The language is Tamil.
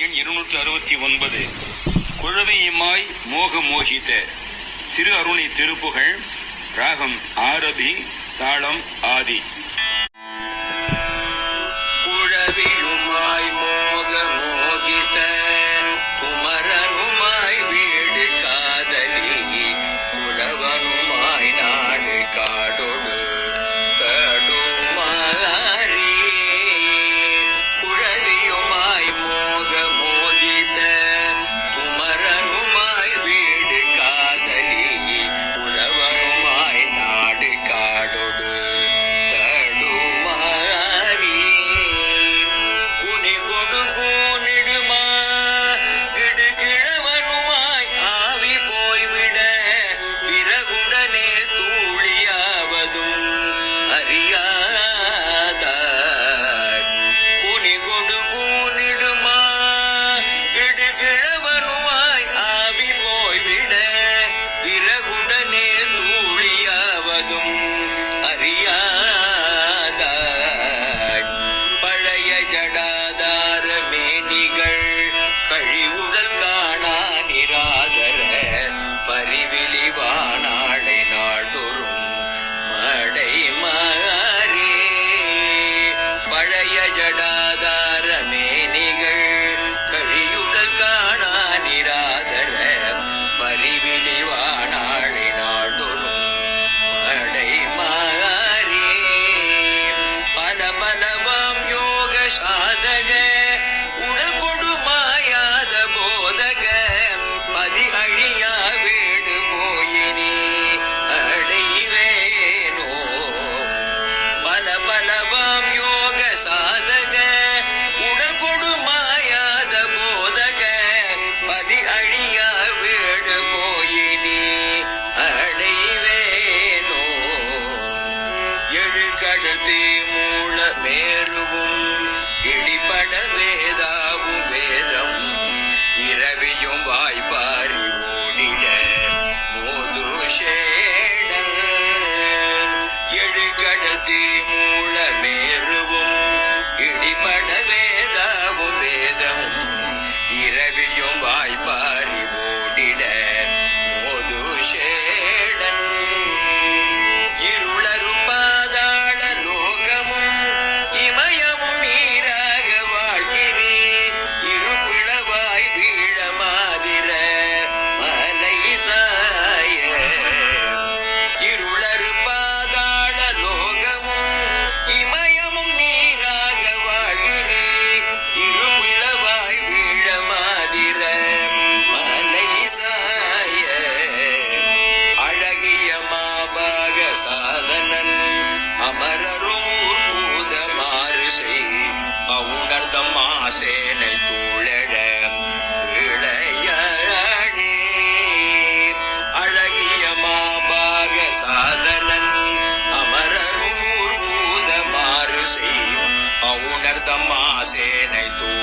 எண் இருநூற்று அறுபத்தி ஒன்பது. குழவியுமாய் மோக மோகித திரு அருணை திருப்புகழ். ராகம் ஆரபி. தாளம் ஆதி. மேருவும் இடிபட வேதாவும் வேதம். இரவியும் வாய்ப்பாரி ஓடிட. மோதுஷே சேனை தூழழ இளையழகே அழகிய மாபாக சாதனன் அமரர் ஊர் பூத மாறு செய் அவுணர் சேனை தூ